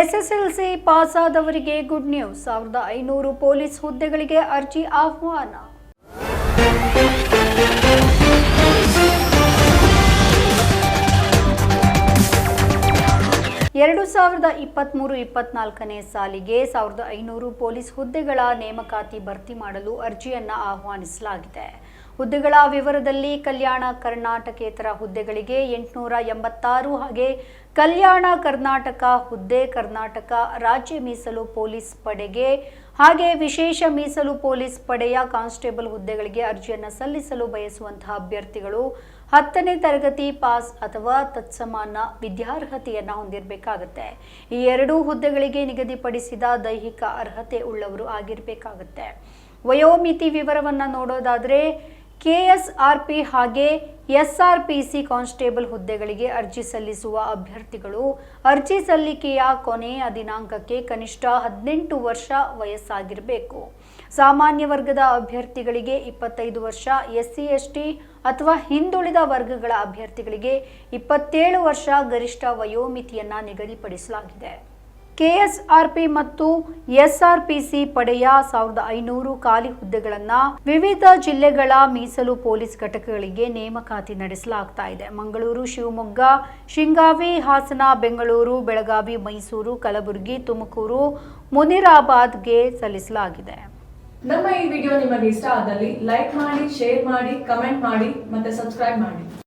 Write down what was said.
SSLC pass ಆದವರಿಗೆ good news. ಸಾವಿರದ ಐನೂರು ಪೊಲೀಸ್ ಹುದ್ದೆಗಳಿಗೆ ಅರ್ಜಿ ಆಹ್ವಾನ. ಎರಡು ಸಾವಿರದ ಇಪ್ಪತ್ತ್ಮೂರು ಇಪ್ಪತ್ನಾಲ್ಕನೇ ಸಾಲಿಗೆ ಸಾವಿರದ ಐನೂರು ಪೊಲೀಸ್ ಹುದ್ದೆಗಳ ನೇಮಕಾತಿ ಭರ್ತಿ ಮಾಡಲು ಅರ್ಜಿಯನ್ನು ಆಹ್ವಾನಿಸಲಾಗಿದೆ. ಹುದ್ದೆಗಳ ವಿವರದಲ್ಲಿ ಕಲ್ಯಾಣ ಕರ್ನಾಟಕೇತರ ಹುದ್ದೆಗಳಿಗೆ ಎಂಟುನೂರ ಎಂಬತ್ತಾರು ಹಾಗೆ ಕಲ್ಯಾಣ ಕರ್ನಾಟಕ, ಹುದ್ದೆ ಕರ್ನಾಟಕ ರಾಜ್ಯ ಮೀಸಲು ಪೊಲೀಸ್ ಪಡೆಗೆ ಹಾಗೆ ವಿಶೇಷ ಮೀಸಲು ಪೊಲೀಸ್ ಪಡೆಯ ಕಾನ್ಸ್ಟೇಬಲ್ ಹುದ್ದೆಗಳಿಗೆ ಅರ್ಜಿಯನ್ನು ಸಲ್ಲಿಸಲು ಬಯಸುವಂತಹ ಅಭ್ಯರ್ಥಿಗಳು ಹತ್ತನೇ ತರಗತಿ ಪಾಸ್ ಅಥವಾ ತತ್ಸಮಾನ ವಿದ್ಯಾರ್ಹತೆಯನ್ನು ಹೊಂದಿರಬೇಕಾಗತ್ತೆ. ಈ ಎರಡೂ ಹುದ್ದೆಗಳಿಗೆ ನಿಗದಿಪಡಿಸಿದ ದೈಹಿಕ ಅರ್ಹತೆ ಉಳ್ಳವರು ಆಗಿರಬೇಕಾಗತ್ತೆ. ವಯೋಮಿತಿ ವಿವರವನ್ನು ನೋಡೋದಾದರೆ ಕೆಎಸ್ಆರ್ಪಿ ಹಾಗೆ ಎಸ್ಆರ್ಪಿಸಿ ಕಾನ್ಸ್ಟೇಬಲ್ ಹುದ್ದೆಗಳಿಗೆ ಅರ್ಜಿ ಸಲ್ಲಿಸುವ ಅಭ್ಯರ್ಥಿಗಳು ಅರ್ಜಿ ಸಲ್ಲಿಕೆಯ ಕೊನೆಯ ದಿನಾಂಕಕ್ಕೆ ಕನಿಷ್ಠ ಹದಿನೆಂಟು ವರ್ಷ ವಯಸ್ಸಾಗಿರಬೇಕು. ಸಾಮಾನ್ಯ ವರ್ಗದ ಅಭ್ಯರ್ಥಿಗಳಿಗೆ ಇಪ್ಪತ್ತೈದು ವರ್ಷ, ಎಸ್ಸಿ, ಎಸ್ಟಿ ಅಥವಾ ಹಿಂದುಳಿದ ವರ್ಗಗಳ ಅಭ್ಯರ್ಥಿಗಳಿಗೆ ಇಪ್ಪತ್ತೇಳು ವರ್ಷ ಗರಿಷ್ಠ ವಯೋಮಿತಿಯನ್ನು ನಿಗದಿಪಡಿಸಲಾಗಿದೆ. ಕೆಎಸ್ಆರ್ಪಿ ಮತ್ತು ಎಸ್ಆರ್ಪಿಸಿ ಪಡೆಯ ಸಾವಿರದ ಐನೂರು ಖಾಲಿ ಹುದ್ದೆಗಳನ್ನು ವಿವಿಧ ಜಿಲ್ಲೆಗಳ ಮೀಸಲು ಪೊಲೀಸ್ ಘಟಕಗಳಿಗೆ ನೇಮಕಾತಿ ನಡೆಸಲಾಗ್ತಾ ಇದೆ. ಮಂಗಳೂರು, ಶಿವಮೊಗ್ಗ, ಶಿಂಗಾವಿ, ಹಾಸನ, ಬೆಂಗಳೂರು, ಬೆಳಗಾವಿ, ಮೈಸೂರು, ಕಲಬುರಗಿ, ತುಮಕೂರು, ಮುನಿರಾಬಾದ್ಗೆ ಸಲ್ಲಿಸಲಾಗಿದೆ. ನಮ್ಮ ಈ ವಿಡಿಯೋ ನಿಮಗೆ ಇಷ್ಟ ಆದಲ್ಲಿ ಲೈಕ್ ಮಾಡಿ, ಶೇರ್ ಮಾಡಿ, ಕಮೆಂಟ್ ಮಾಡಿ ಮತ್ತೆ ಸಬ್ಸ್ಕ್ರೈಬ್ ಮಾಡಿ.